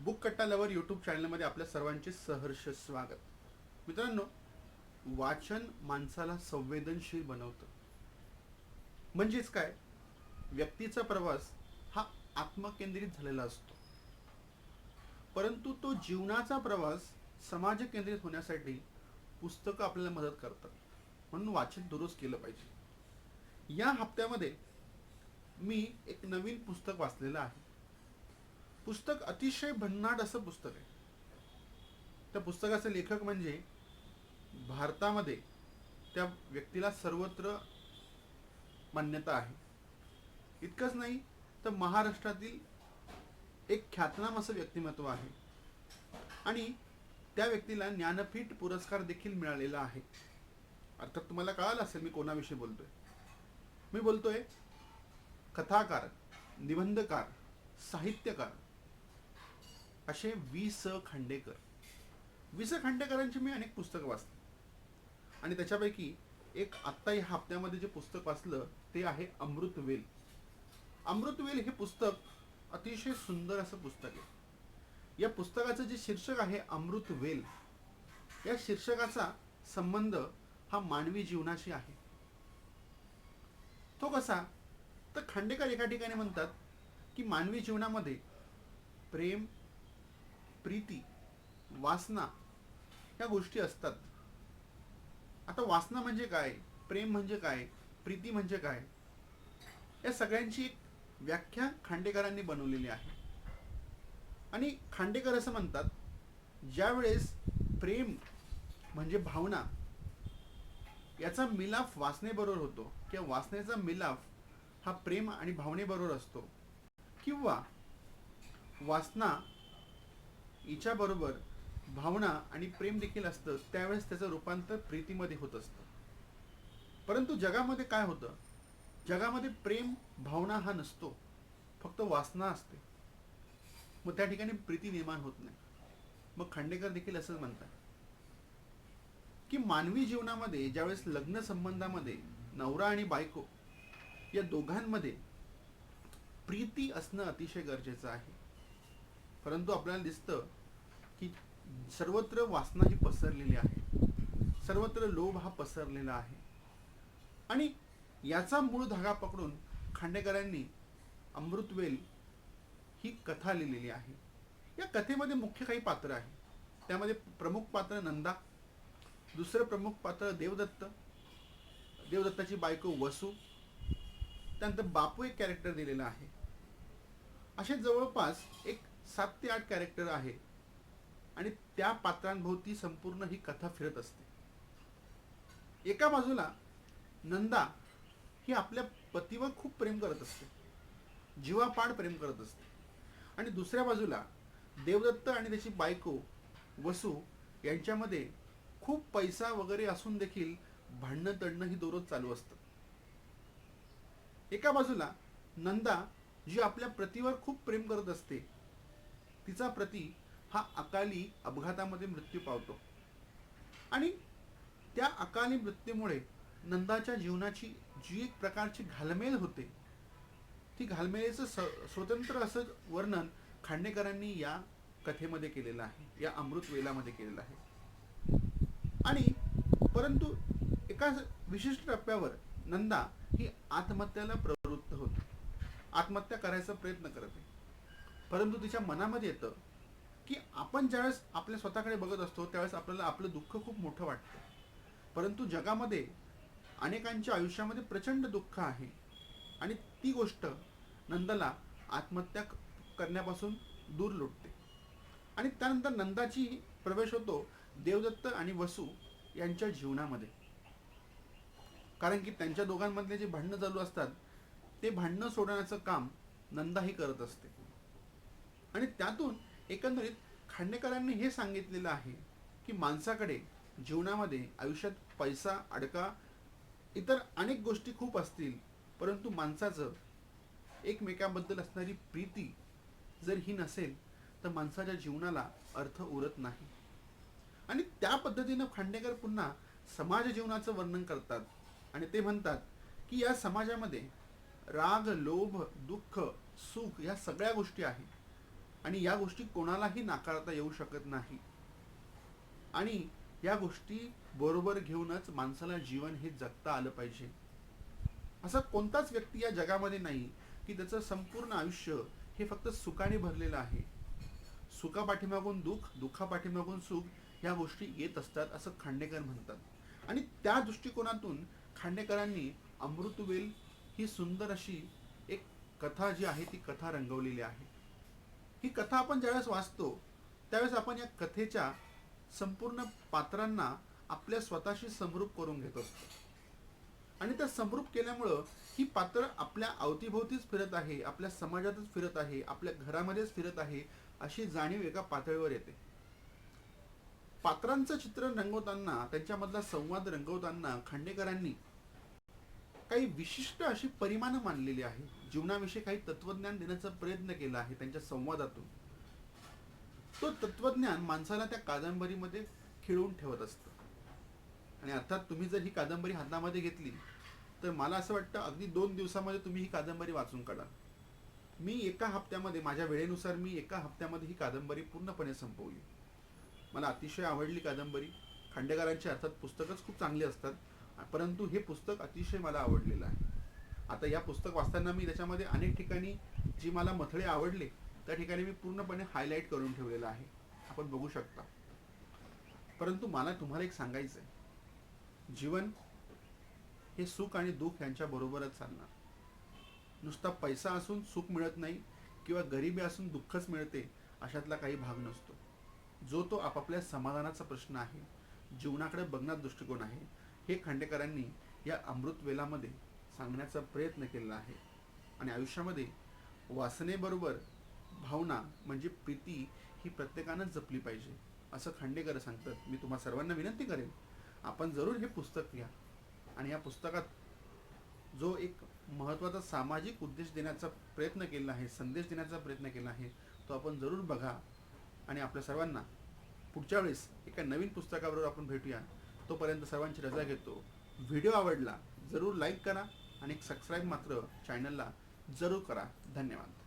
Book कट्टा lover YouTube चॅनलमध्ये आपल्या सर्वांचे सहर्ष स्वागत. मित्रांनो वाचन माणसाला संवेदनशील बनवतं. म्हणजेच काय? व्यक्तीचा प्रवास हा आत्मकेंद्रित झालेला असतो. परंतु तो जीवनाचा प्रवास समाज केंद्रित होण्यासाठी पुस्तकं आपल्याला मदत करतात. म्हणून वाचन दररोज केलं पाहिजे. या हप्त्यामध्ये मी एक नवीन पुस्तक वाचलेलं आहे. पुस्तक अतिशय भन्नाट असं पुस्तक आहे. त्या पुस्तकाचे लेखक म्हणजे भारतामध्ये त्या व्यक्तीला सर्वत्र मान्यता आहे. इतकंच नाही तर महाराष्ट्रातील एक ख्यातनाम असं व्यक्तिमत्व आहे. आणि त्या व्यक्तीला ज्ञानपीठ पुरस्कार देखील मिळालेला आहे. अर्थात तुम्हाला कळालं असेल मी कोणाविषयी बोलतोय? मी बोलतोय कथाकार निबंधकार साहित्यकार असे वि स खांडेकर. वि स खांडेकरांची मी अनेक पुस्तकं वाचली. आणि त्याच्यापैकी एक आत्ता या हप्त्यामध्ये जे पुस्तक वाचलं ते आहे अमृतवेल अमृतवेल हे पुस्तक अतिशय सुंदर असं पुस्तक आहे. या पुस्तकाचं जे शीर्षक आहे अमृतवेल या शीर्षकाचा संबंध हा मानवी जीवनाशी आहे. तो कसा? तर खांडेकर एका ठिकाणी म्हणतात की मानवी जीवनामध्ये प्रेम प्रीती वासना ह्या गोष्टी असतात. आता वासना म्हणजे काय? प्रेम म्हणजे काय? प्रीती म्हणजे काय? या सगळ्यांची एक व्याख्या खांडेकरांनी बनवलेली आहे. आणि खांडेकर असं म्हणतात ज्यावेळेस प्रेम म्हणजे भावना याचा मिलाफ वासनेबरोबर होतो किंवा वासनेचा मिलाफ हा प्रेम आणि भावनेबरोबर असतो. किंवा वासना हिच्याबरोबर भावना आणि प्रेम देखील असतं. त्यावेळेस त्याचं रूपांतर प्रीतीमध्ये होत असतं. परंतु जगामध्ये काय होतं? जगामध्ये प्रेम भावना हा नसतो. फक्त वासना असते. मग त्या ठिकाणी प्रीती निर्माण होत नाही. मग खांडेकर देखील असंच म्हणतात. की मानवी जीवनामध्ये ज्यावेळेस लग्न संबंधामध्ये नवरा आणि बायको या दोघांमध्ये प्रीती असणं अतिशय गरजेचं आहे. परंतु आपल्याला दिसतं की सर्वत्र वासना ही पसरलेली आहे सर्वत्र लोभ हा पसरलेला आहे. आणि याचा मूळ धागा पकडून खांडेकरांनी अमृतवेल ही कथा लिहिलेली आहे. या कथेमध्ये मुख्य काही पात्र आहे. त्यामध्ये प्रमुख पात्र नंदा दुसरं प्रमुख पात्र देवदत्त देवदत्ताची बायको वसू त्यानंतर बापू एक कॅरेक्टर दिलेला आहे. असे जवळपास एक सात ते आठ कॅरेक्टर आहे. आणि त्या पात्रांभोवती संपूर्ण ही कथा फिरत असते. एका बाजूला नंदा ही आपल्या पतीवर खूप प्रेम करत असते. जीवापाड प्रेम करत असते. आणि दुसऱ्या बाजूला देवदत्त आणि त्याची बायको वसू यांच्यामध्ये खूप पैसा वगैरे असून देखील भांडणं तडणं ही दररोज चालू असतं. एका बाजूला नंदा जी आपल्या प्रतीवर खूप प्रेम करत असते तिचा प्रती हा अकाली अपघातामध्ये मृत्यू पावतो. आणि त्या अकाली मृत्यूमुळे नंदाच्या जीवनाची जी एक प्रकारची घालमेल होते ती घालमेलीचं स स्वतंत्र असं वर्णन खांडेकरांनी या कथेमध्ये केलेलं आहे या अमृत वेलामध्ये केलेलं आहे. आणि परंतु एका विशिष्ट टप्प्यावर नंदा ही आत्महत्याला प्रवृत्त होते. आत्महत्या करायचा प्रयत्न करते परंतु तिच्या मनामध्ये येतं की आपण ज्यावेळेस आपल्या स्वतःकडे बघत असतो त्यावेळेस आपल्याला आपलं दुःख खूप मोठं वाटतं. परंतु जगामध्ये अनेकांच्या आयुष्यामध्ये प्रचंड दुःख आहे. आणि ती गोष्ट नंदाला आत्महत्या करण्यापासून दूर लुटते. आणि त्यानंतर नंदाची प्रवेश होतो देवदत्त आणि वसू यांच्या जीवनामध्ये. कारण की त्यांच्या दोघांमधले जे भांडणं चालू असतात ते भांडणं सोडवण्याचं काम नंदाही करत असते. आणि त्यातून एकंदरीत खांडेकरांनी हे सांगितलेलं आहे की माणसाकडे जीवनामध्ये आयुष्यात पैसा अडका इतर अनेक गोष्टी खूप असतील परंतु माणसाचं एकमेकाबद्दल असणारी प्रीती जर ही नसेल तर माणसाच्या जीवनाला अर्थ उरत नाही. आणि त्या पद्धतीनं खांडेकर पुन्हा समाज जीवनाचं वर्णन करतात. आणि ते म्हणतात की या समाजामध्ये राग लोभ दुःख सुख या सगळ्या गोष्टी आहेत. आणि या गोष्टी कोणालाही नाकारता येऊ शकत नाही. आणि या गोष्टी बरोबर घेऊनच माणसाला जीवन हे जगता आलं पाहिजे. असा कोणताच व्यक्ती या जगामध्ये नाही की त्याचं संपूर्ण आयुष्य हे फक्त सुखाने भरलेलं आहे. सुखा पाठीमागून दुःख दुःखा पाठीमागून सुख या गोष्टी येत असतात असं खांडेकर म्हणतात. आणि त्या दृष्टिकोनातून खांडेकरांनी अमृतवेल ही सुंदर अशी एक कथा जी आहे ती कथा रंगवलेली आहे. ही कथा आपण ज्यावेळेस वाचतो त्यावेळेस आपण या कथेच्या संपूर्ण पात्रांना आपल्या स्वतःशी समरूप करून घेत असतो. आणि त्या समरूप केल्यामुळं ही पात्र आपल्या अवतीभोवतीच फिरत आहे आपल्या समाजातच फिरत आहे आपल्या घरामध्येच फिरत आहे अशी जाणीव एका पातळीवर येते. पात्रांचं चित्र रंगवताना त्यांच्यामधला संवाद रंगवताना खांडेकरांनी काही विशिष्ट अशी परिमाणं मानलेली आहे जीवनाविषयी काही तत्वज्ञान देण्याचा प्रयत्न केला आहे त्यांच्या संवादातून. तो तत्वज्ञान माणसाला त्या कादंबरीमध्ये खिळवून ठेवत असतं. आणि अर्थात तुम्ही जर ही कादंबरी हातामध्ये घेतली तर मला असं वाटतं अगदी दोन दिवसामध्ये तुम्ही ही कादंबरी वाचून काढा. मी एका हप्त्यामध्ये माझ्या वेळेनुसार मी एका हप्त्यामध्ये ही कादंबरी पूर्णपणे संपवली. मला अतिशय आवडली कादंबरी. खांडेकरांची अर्थात पुस्तकच खूप चांगली असतात. परंतु हे पुस्तक अतिशय मला आवडलेलं आहे. आता या पुस्तक वाचताना मी त्याच्यामध्ये अनेक ठिकाणी जी मला मथळे आवडले त्या ठिकाणी मी पूर्णपणे हायलाईट करून ठेवलेलं आहे. आपण बघू शकता. परंतु मला तुम्हाला एक सांगायचं आहे जीवन हे सुख आणि दुःख यांच्या बरोबरच चालणार. नुसता पैसा असून सुख मिळत नाही किंवा गरिबी असून दुःखच मिळते अशातला काही भाग नसतो. जो तो आपापल्या समाधानाचा प्रश्न आहे जीवनाकडे बघणार दृष्टिकोन आहे. हे खांडेकरांनी या अमृत वेलामध्ये सांगण्याचा प्रयत्न केलेला आहे. आणि आयुष्यामध्ये वासनेबरोबर भावना म्हणजे प्रीती ही प्रत्येकानंच जपली पाहिजे. असं खांडेकर सांगतात. मी तुम्हा सर्वांना विनंती करेन आपण जरूर हे पुस्तक घ्या. आणि या पुस्तकात जो एक महत्त्वाचा सामाजिक उद्देश देण्याचा प्रयत्न केला आहे संदेश देण्याचा प्रयत्न केला आहे तो आपण जरूर बघा. आणि आपल्या सर्वांना पुढच्या वेळेस एका नवीन पुस्तकाबरोबर आपण भेटूया. तोपर्यंत सर्वांची रजा घेतो. व्हिडिओ आवडला जरूर लाईक करा. आणि सबस्क्राईब मात्र चॅनलला जरूर करा. धन्यवाद.